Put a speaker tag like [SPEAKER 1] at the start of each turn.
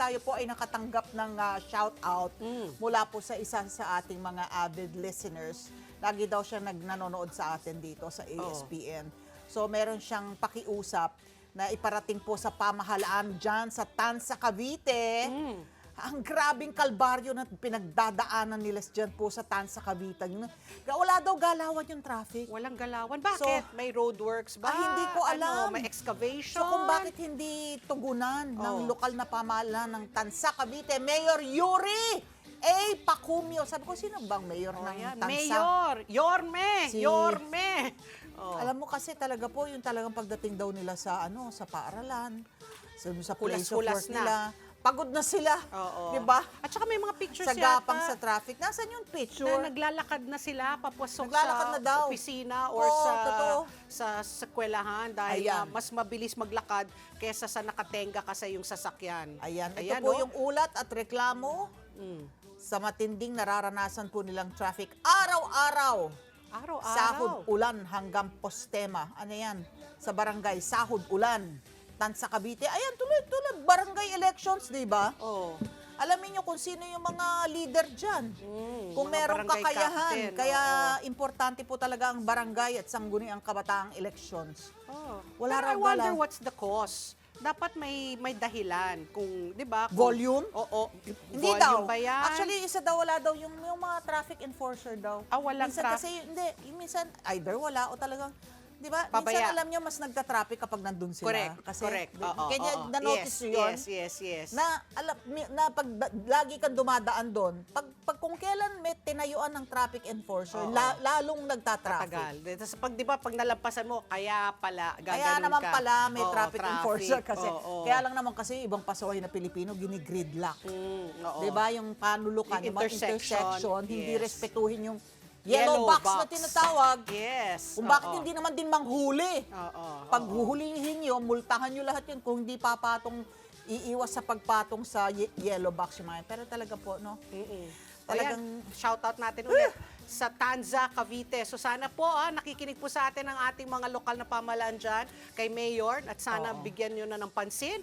[SPEAKER 1] tayo po ay nakatanggap ng ah, shout out
[SPEAKER 2] Mm.
[SPEAKER 1] mula po sa isa sa ating mga avid listeners. Lagi daw siya nagnanonood sa atin dito sa ASPN. So meron siyang pakiusap na iparating po sa pamahalaan dyan sa Tansa, Cavite.
[SPEAKER 2] Mm.
[SPEAKER 1] Ang grabing kalbaryo na pinagdadaanan nila dyan po sa Tansa, Cavite. Wala daw galawan yung traffic.
[SPEAKER 2] Walang galawan. Bakit?
[SPEAKER 1] So-
[SPEAKER 2] may roadworks ba?
[SPEAKER 1] Ah, hindi ko alam.
[SPEAKER 2] Ano, may excavation?
[SPEAKER 1] So kung bakit hindi tugunan ng
[SPEAKER 2] Oh.
[SPEAKER 1] lokal na pamahalaan ng Tansa, Cavite, Mayor Yuri A. Pacumio. Sabi ko, sino bang mayor
[SPEAKER 2] Oh,
[SPEAKER 1] ng
[SPEAKER 2] yan.
[SPEAKER 1] Tansa?
[SPEAKER 2] Mayor! Yorme!
[SPEAKER 1] Si-
[SPEAKER 2] Yorme! Oh.
[SPEAKER 1] Alam mo kasi talaga po, yung talagang pagdating daw nila sa ano sa paaralan, sa, sa place of work
[SPEAKER 2] na.
[SPEAKER 1] nila, pagod na sila.
[SPEAKER 2] Oo.
[SPEAKER 1] Di ba?
[SPEAKER 2] At saka may mga pictures
[SPEAKER 1] Sa gapang sa
[SPEAKER 2] yata
[SPEAKER 1] traffic. Nasaan yung picture?
[SPEAKER 2] na naglalakad na sila papasok
[SPEAKER 1] Naglalakad
[SPEAKER 2] sa
[SPEAKER 1] na daw.
[SPEAKER 2] opisina or
[SPEAKER 1] Oo,
[SPEAKER 2] sa
[SPEAKER 1] totoo.
[SPEAKER 2] sa sekwelahan dahil
[SPEAKER 1] Ayan.
[SPEAKER 2] ah, mas mabilis maglakad kaysa sa nakatenga ka sa yung sasakyan.
[SPEAKER 1] Ayan, ito
[SPEAKER 2] Ayan,
[SPEAKER 1] po
[SPEAKER 2] oh.
[SPEAKER 1] yung ulat at reklamo
[SPEAKER 2] Mm.
[SPEAKER 1] sa matinding nararanasan po nilang traffic araw-araw.
[SPEAKER 2] Araw-araw.
[SPEAKER 1] Sahod ulan hanggang postema. Ano yan? Sa barangay Sahod Ulan. Tansa Cavite. Ayan, tuloy-tuloy. Barangay elections, di ba?
[SPEAKER 2] Oh.
[SPEAKER 1] Alamin nyo kung sino yung mga leader dyan.
[SPEAKER 2] Mm,
[SPEAKER 1] Kung merong kakayahan.
[SPEAKER 2] captain,
[SPEAKER 1] Kaya
[SPEAKER 2] oo.
[SPEAKER 1] importante po talaga ang barangay at sangguni ang kabataang elections.
[SPEAKER 2] Oh.
[SPEAKER 1] Wala
[SPEAKER 2] Pero I wonder
[SPEAKER 1] galaw.
[SPEAKER 2] what's the cause. Dapat may may dahilan kung, 'di ba? kung-
[SPEAKER 1] Volume?
[SPEAKER 2] Oo.
[SPEAKER 1] Hindi daw.
[SPEAKER 2] ba yan?
[SPEAKER 1] Actually, isa daw wala daw yung, yung mga traffic enforcer daw.
[SPEAKER 2] Ah, walang
[SPEAKER 1] minsan
[SPEAKER 2] traf-
[SPEAKER 1] kasi, hindi, minsan either wala o talagang, di ba?
[SPEAKER 2] Pabaya.
[SPEAKER 1] Minsan alam nyo, mas nagka-traffic kapag nandun sila.
[SPEAKER 2] correct.
[SPEAKER 1] Kasi,
[SPEAKER 2] correct.
[SPEAKER 1] di-
[SPEAKER 2] Oo,
[SPEAKER 1] Kanya,
[SPEAKER 2] oo.
[SPEAKER 1] na-notice
[SPEAKER 2] yes,
[SPEAKER 1] yun?
[SPEAKER 2] Yes, yes, yes.
[SPEAKER 1] Na, alam, na pag lagi kang dumadaan doon, pag, pag kung kailan may tinayuan ng traffic enforcer,
[SPEAKER 2] Oo.
[SPEAKER 1] la- lalong nagtatraffic.
[SPEAKER 2] Tagal. Tapos pag 'di ba pag nalampasan mo, kaya pala gaganon
[SPEAKER 1] Kaya naman
[SPEAKER 2] ka.
[SPEAKER 1] pala may
[SPEAKER 2] Oo,
[SPEAKER 1] traffic, enforcer kasi.
[SPEAKER 2] Oo, oo.
[SPEAKER 1] Kaya lang naman kasi ibang pasaway na Pilipino, ginigridlock.
[SPEAKER 2] Mm, oo.
[SPEAKER 1] 'Di ba yung panulukan,
[SPEAKER 2] Yung
[SPEAKER 1] yung,
[SPEAKER 2] intersection,
[SPEAKER 1] intersection, hindi
[SPEAKER 2] yes.
[SPEAKER 1] respetuhin yung yellow, box, na tinatawag.
[SPEAKER 2] Yes.
[SPEAKER 1] Kung bakit
[SPEAKER 2] oo.
[SPEAKER 1] hindi naman din manghuli.
[SPEAKER 2] Oo.
[SPEAKER 1] Pag huhulihin nyo, multahan nyo lahat yun kung hindi papatong iiwas sa pagpatong sa ye- yellow box yung mga yun. Pero talaga po, no?
[SPEAKER 2] Mm-mm.
[SPEAKER 1] Talagang-
[SPEAKER 2] Talagang shout out natin ulit sa Tanza, Cavite. So sana po ah, nakikinig po sa atin ang ating mga lokal na pamahalaan dyan kay Mayor at sana
[SPEAKER 1] Oo.
[SPEAKER 2] bigyan nyo na ng pansin.